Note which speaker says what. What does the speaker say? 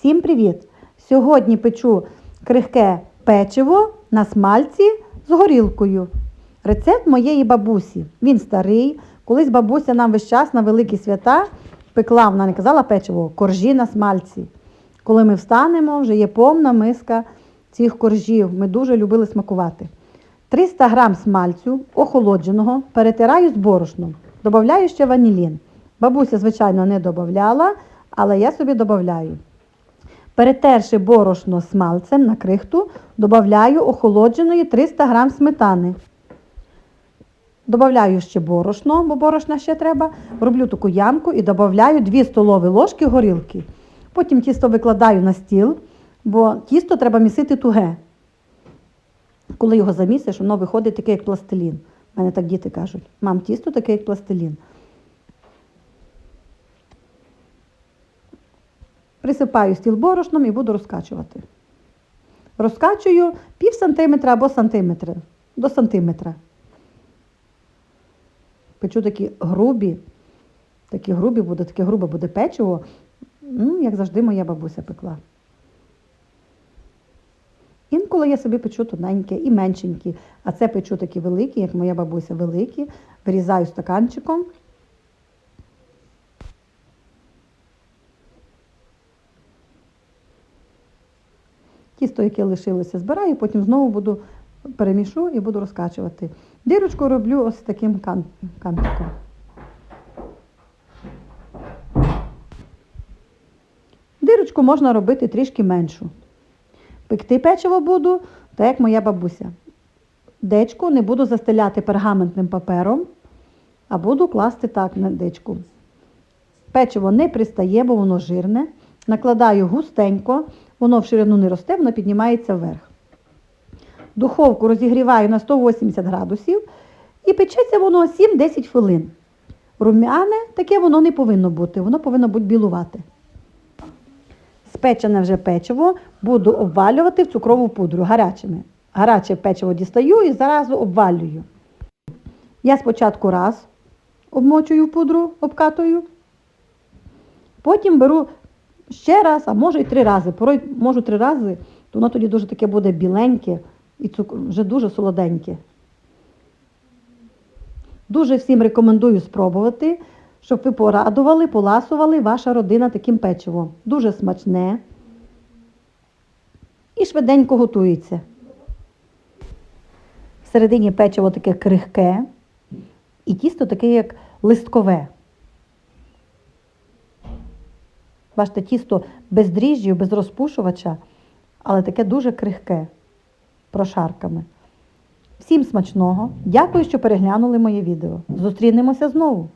Speaker 1: Всім привіт! Сьогодні печу крихке печиво на смальці з горілкою. Рецепт моєї бабусі. Він старий. Колись бабуся нам весь час на великі свята пекла, вона не казала печиво, коржі на смальці. Коли ми встанемо, вже є повна миска цих коржів. Ми дуже любили смакувати. 300 грам смальцю охолодженого перетираю з борошном. Добавляю ще ванілін. Бабуся, звичайно, не додавала, але я собі додаю. Перетерши борошно смальцем на крихту, додаю охолодженої 300 грам сметани. Добавляю ще борошно, бо борошна ще треба. Роблю таку ямку і додаю 2 столові ложки горілки. Потім тісто викладаю на стіл, бо тісто треба місити туге. Коли його замісиш, воно виходить таке, як пластилін. У мене так діти кажуть, мам, тісто таке, як пластилін. Присипаю стіл борошном і буду розкачувати. Розкачую пів сантиметра або сантиметра, до сантиметра. Печу такі грубі, такі грубі буде, таке грубе буде печиво, ну, як завжди моя бабуся пекла. Інколи я собі печу тоненьке і меншенькі, а це печу такі великі, як моя бабуся, великі, вирізаю стаканчиком. Тісто, яке лишилося, збираю, потім знову буду перемішу і буду розкачувати. Дирочку роблю ось таким кан- кантиком. Дирочку можна робити трішки меншу. Пекти печиво буду, так як моя бабуся. Дечку не буду застеляти пергаментним папером, а буду класти так на дечку. Печиво не пристає, бо воно жирне. Накладаю густенько, воно в ширину не росте, воно піднімається вверх. Духовку розігріваю на 180 градусів і печеться воно 7-10 хвилин. Рум'яне таке воно не повинно бути, воно повинно бути білувати. Спечене вже печиво буду обвалювати в цукрову пудру гарячими. Гаряче печиво дістаю і зразу обвалюю. Я спочатку раз обмочую пудру, обкатую. Потім беру ще раз, а може і три рази. Порой можу три рази, то воно тоді дуже таке буде біленьке і цук- вже дуже солоденьке. Дуже всім рекомендую спробувати, щоб ви порадували, поласували ваша родина таким печивом. Дуже смачне і швиденько готується. Всередині печиво таке крихке і тісто таке, як листкове. Бачите, тісто без дріжджів, без розпушувача, але таке дуже крихке, прошарками. Всім смачного! Дякую, що переглянули моє відео. Зустрінемося знову!